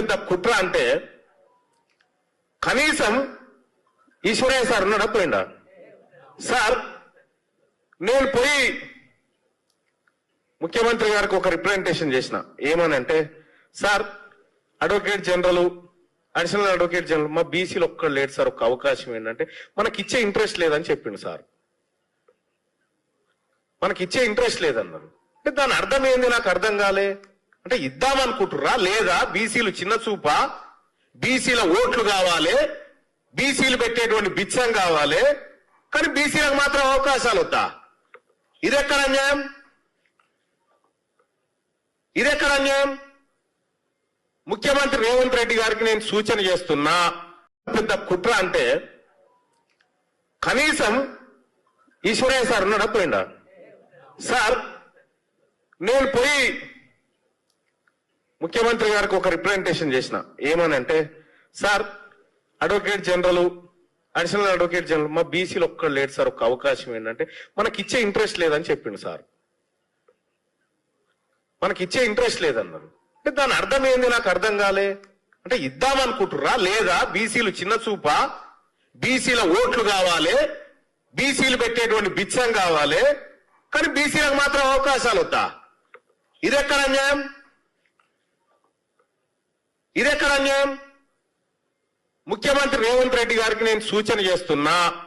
పెద్ద కుట్ర అంటే కనీసం ఈశ్వరయ్య సార్ ఉన్నాడా? పోయిండా? సార్ నేను పోయి ముఖ్యమంత్రి గారికి ఒక రిప్రజెంటేషన్ చేసిన. ఏమనంటే sir advocate general additional advocate general మా బీసీలో ఒక్కడు లేడు సార్ ఒక అవకాశం ఏంటంటే మనకి ఇచ్చే ఇంట్రెస్ట్ లేదని చెప్పిండు సార్. మనకి ఇచ్చే ఇంట్రెస్ట్ లేదన్నారు. అంటే దాని అర్థం ఏంది? నాకు అర్థం కాలే. అంటే ఇద్దామనుకుంటుర్రా? లేదా బీసీలు చిన్న చూపా? బీసీల ఓట్లు కావాలి. బీసీలు పెట్టేటువంటి బిచ్చం కావాలి. కానీ బీసీలకు మాత్రం అవకాశాలు వద్దా ఇదెక్కడ అన్యాయం? ఇదెక్కడ అన్యాయం? ముఖ్యమంత్రి రేవంత్ రెడ్డి గారికి నేను సూచన చేస్తున్నా. పెద్ద కుట్ర అంటే కనీసం ఈశ్వరయ్య సార్ ఉన్నాడా పోయిండా? సార్ నేను పోయి ముఖ్యమంత్రి గారికి ఒక రిప్రజెంటేషన్ చేసిన. ఏమనంటే sir advocate general additional advocate general మా బీసీలో ఒక్కడు లేడు సార్ ఒక అవకాశం ఏంటంటే మనకి ఇచ్చే ఇంట్రెస్ట్ లేదని చెప్పిండు సార్. మనకి ఇచ్చే ఇంట్రెస్ట్ లేదన్నారు. అంటే దాని అర్థం ఏంది? నాకు అర్థం కాలే. అంటే ఇద్దామనుకుంటుర్రా? లేదా బీసీలు చిన్న చూపా? బీసీల ఓట్లు కావాలి. బీసీలు పెట్టేటువంటి బిచ్చం కావాలి. కానీ బీసీలకు మాత్రం అవకాశాలు వద్దా? ఇది ఎక్కడ అన్యాయం? ఇదెక్కడ అన్యాయం? ముఖ్యమంత్రి రేవంత్ రెడ్డి గారికి నేను సూచన చేస్తున్నా.